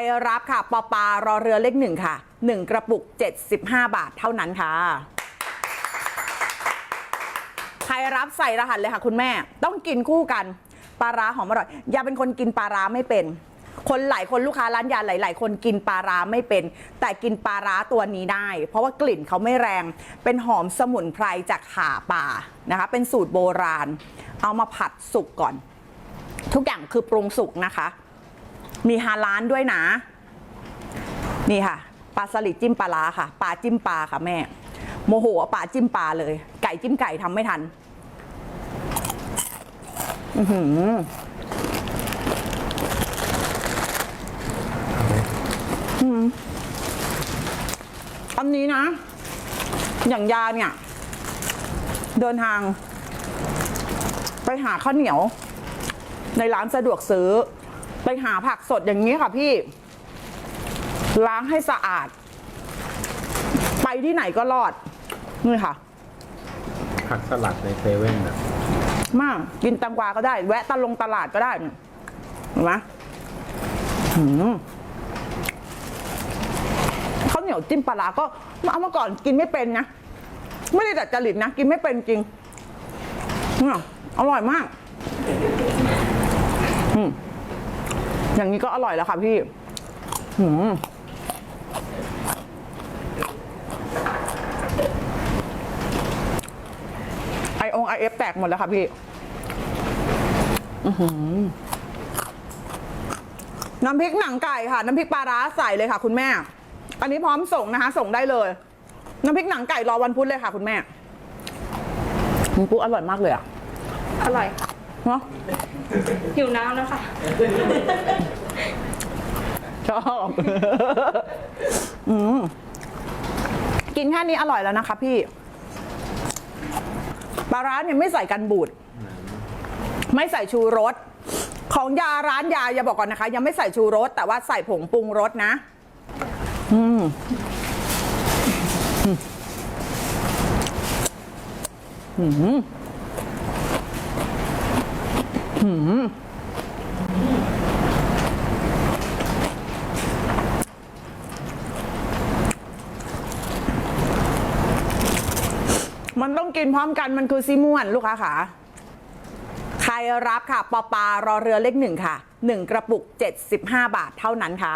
รรับค่ะปอปารอเรือเลขหนึ่งค่ะหนึ่งกระปุก 75 บาทเท่านั้นค่ะใครรับใส่รหัสเลยค่ะ คุณแม่ ต้องกินคู่กันปลาร้าหอมอร่อยอย่าเป็นคนกินปลาร้าไม่เป็น คนหลายคนลูกค้าร้านยาหลาย ๆ คนกินปลาร้าไม่เป็น แต่กินปลาร้าตัวนี้ได้ เพราะว่ากลิ่นเขาไม่แรง เป็นหอมสมุนไพรจากข่าป่านะคะ เป็นสูตรโบราณ เอามาผัดสุกก่อน ทุกอย่างคือปรุงสุกนะคะ มีฮาล้านด้วยนะ นี่ค่ะปลาสลิดจิ้มปลาร้าค่ะปลาจิ้มปลาค่ะแม่ โมโหปลาจิ้มปลาเลย ไก่จิ้มไก่ทำไม่ทัน อือหืออืมอันนี้นะ อย่างยาเนี่ย เดินทาง ไปหาข้าวเหนียว ในร้านสะดวกซื้อ ไปหาผักสดอย่างนี้ค่ะพี่ ล้างให้สะอาด ไปที่ไหนก็รอด นี่ค่ะ ผักสลัดในเซเว่นนะมากกินแตังกวาก็ได้ แวะตะลงตลาดก็ได้เนี่ยเห็นไหมหืมข้าวเหนียวจิ้มปลาร้าก็เอามาก่อนกินไม่เป็นนะ ไม่ได้ดัดจริตนะ กินไม่เป็นจริงเนี่ยอร่อยมาก อืม อย่างนี้ก็อร่อยแล้วค่ะพี่หืมไอองไอเอฟแตกหมดแล้วค่ะพี่น้ำพริกหนังไก่ค่ะ น้ำพริกปลาร้าใส่เลยค่ะ คุณแม่ อันนี้พร้อมส่งนะคะ ส่งได้เลย น้ำพริกหนังไก่รอวันพุธเลยค่ะ คุณแม่ปุ๊อร่อยมากเลยอะอร่อยค่ะ เนาะหิวน้ำแล้วค่ะ ชอบอืมกินแค่นี้อร่อยแล้วนะคะพี่ ปลาร้าเนี่ยไม่ใส่กันบูด ไม่ใส่ชูรส ของยาร้านยาอย่าบอกก่อนนะคะ ยังไม่ใส่ชูรส แต่ว่าใส่ผงปรุงรสนะ อืมอืมอื มันต้องกินพร้อมกันมันคือซีม่วนลูกค้าขาใครรับค่ะ ปอปารอเรือเลขหนึ่งค่ะหนึ่งกระปุก 75 บาทเท่านั้นค่ะ